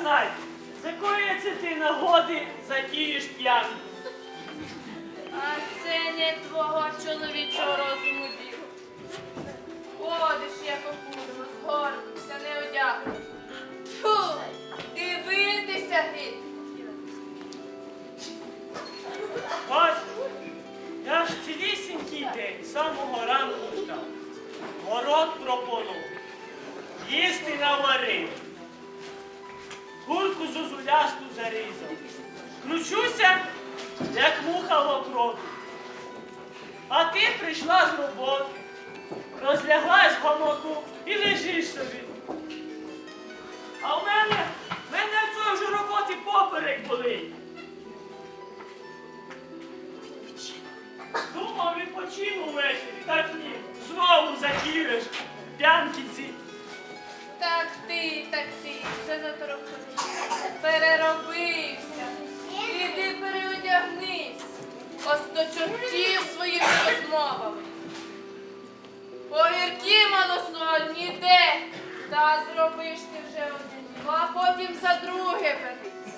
знай, з якої це ти нагоди затієш п'янку? А це не твого чоловічого розуму діло. Ходиш, як окурва, згорнувся, не одягнув. Фу, дивитися геть. Бач, я ж цілісінький день, з самого ранку встав. Город пропонув. Їсти наварив. Курку зозулясту зарізав. Кручуся, як муха в окропі. А ти прийшла з роботи, розляглась в гамаку і лежиш собі. А в мене, в мене в цього ж роботи поперек болить. Думав, відпочину ввечері, так ні. Знову затієш п'янки ці. Так ти, так ти, Огірки малосольні ніде. Та зробиш ти вже одне діло, а потім за друге берись.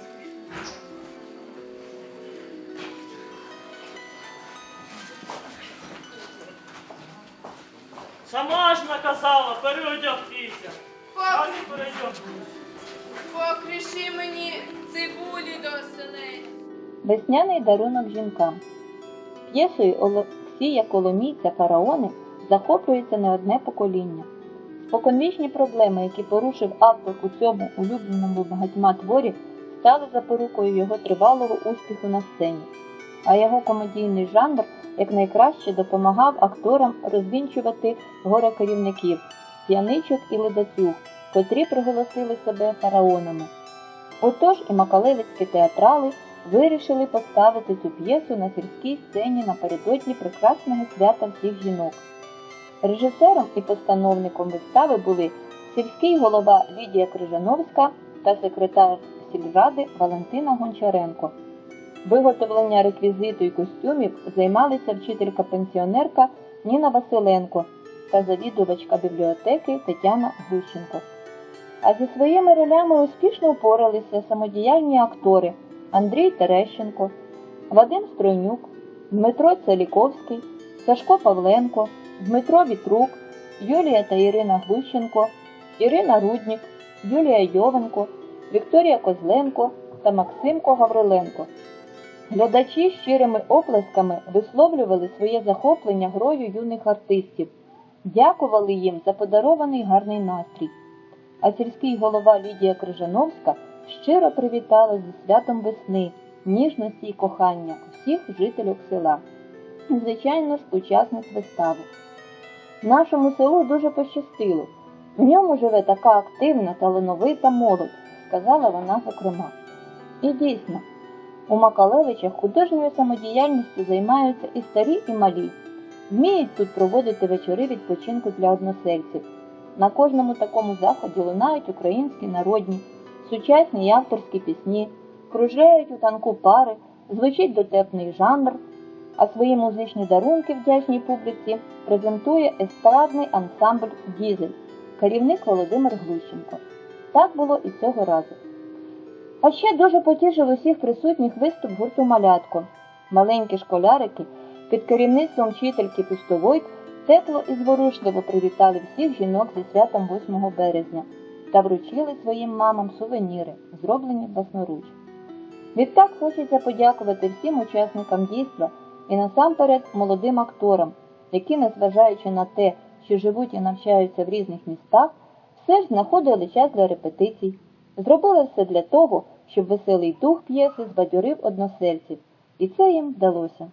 Сама ж наказала переодягтися. А не переодягнусь. Покриши мені цибулі до оселедця. Весняний дарунок жінкам. П'єсою Олексія Коломійця Фараони захоплюється не одне покоління. Споконвічні проблеми, які порушив автор у цьому улюбленому багатьма творі, стали запорукою його тривалого успіху на сцені, а його комедійний жанр якнайкраще допомагав акторам розвінчувати горе керівників, п'яничок і ледацюг, котрі приголосили себе фараонами. Отож і макалевицькі театрали вирішили поставити цю п'єсу на сільській сцені напередодні прекрасного свята всіх жінок. Режисером і постановником вистави були сільський голова Лідія Крижановська та секретар сільради Валентина Гончаренко. Виготовлення реквізиту і костюмів займалися вчителька-пенсіонерка Ніна Василенко та завідувачка бібліотеки Тетяна Глущенко. А зі своїми ролями успішно впоралися самодіяльні актори Андрій Терещенко, Вадим Стройнюк, Дмитро Целіковський, Сашко Павленко, Дмитро Вітрук, Юлія та Ірина Глущенко, Ірина Руднік, Юлія Йовенко, Вікторія Козленко та Максимко Гавриленко. Глядачі щирими оплесками висловлювали своє захоплення грою юних артистів, дякували їм за подарований гарний настрій. А сільський голова Лідія Крижановська щиро привітала зі святом весни, ніжності і кохання всіх жителів села. Звичайно ж, учасниць вистави. Нашому селу дуже пощастило. В ньому живе така активна, талановита молодь, сказала вона зокрема. І дійсно, у Макалевичах художньою самодіяльністю займаються і старі, і малі. Вміють тут проводити вечори відпочинку для односельців. На кожному такому заході лунають українські народні, сучасні й авторські пісні, кружляють у танку пари, звучить дотепний жанр, а свої музичні дарунки вдячній публіці презентує естрадний ансамбль Дізель, керівник Володимир Глущенко. Так було і цього разу. А ще дуже потішив усіх присутніх виступ гурту Малятко. Маленькі школярики під керівництвом вчительки Пустовойт тепло і зворушливо привітали всіх жінок зі святом 8 березня та вручили своїм мамам сувеніри, зроблені власноруч. Відтак хочеться подякувати всім учасникам дійства і насамперед молодим акторам, які, незважаючи на те, що живуть і навчаються в різних містах, все ж знаходили час для репетицій, зробили все для того, щоб веселий дух п'єси збадьорив односельців, і це їм вдалося.